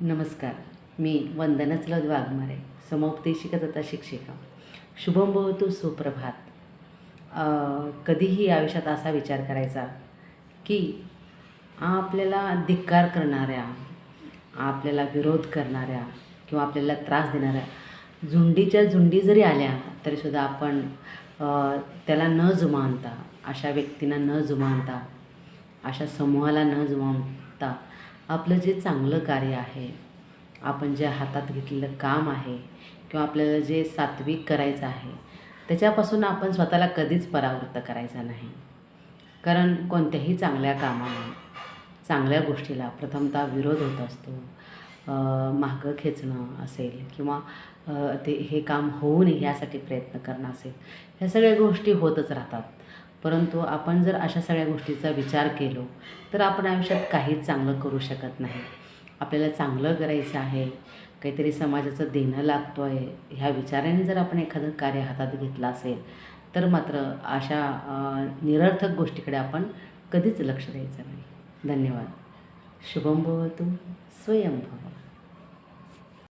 नमस्कार. मी वंदनच लद वाघमारे समोपदेशिका तथा शिक्षिका. शुभम भवतो सुप्रभात. कधीही आयुष्यात असा विचार करायचा की आपल्याला धिक्कार करणाऱ्या आपल्याला विरोध करणाऱ्या किंवा आपल्याला त्रास देणाऱ्या झुंडीच्या झुंडी जरी आल्या तरीसुद्धा आपण त्याला न जुमानता अशा व्यक्तींना न जुमानता अशा समूहाला न जुमानता आपलं जे चांगलं कार्य आहे आपण जे हातात घेतलेलं काम आहे किंवा आपल्याला जे सात्विक करायचं आहे त्याच्यापासून आपण स्वतःला कधीच परावृत्त करायचं नाही. कारण कोणत्याही चांगल्या कामाला चांगल्या गोष्टीला प्रथमतः विरोध होत असतो. मागं खेचणं असेल किंवा ते हे काम होऊ नये यासाठी प्रयत्न करणं असेल ह्या सगळ्या गोष्टी होतच राहतात. परंतु आपण जर अशा सगळ्या गोष्टीचा विचार केलो तर आपण आयुष्यात काहीच चांगलं करू शकत नाही. आपल्याला चांगलं करायचं आहे काहीतरी समाजाचं देणं लागतो आहे ह्या विचाराने जर आपण एखादं कार्य हातात घेतलं असेल तर मात्र अशा निरर्थक गोष्टीकडे आपण कधीच लक्ष द्यायचं नाही. धन्यवाद. शुभम भवतु. स्वयं भव.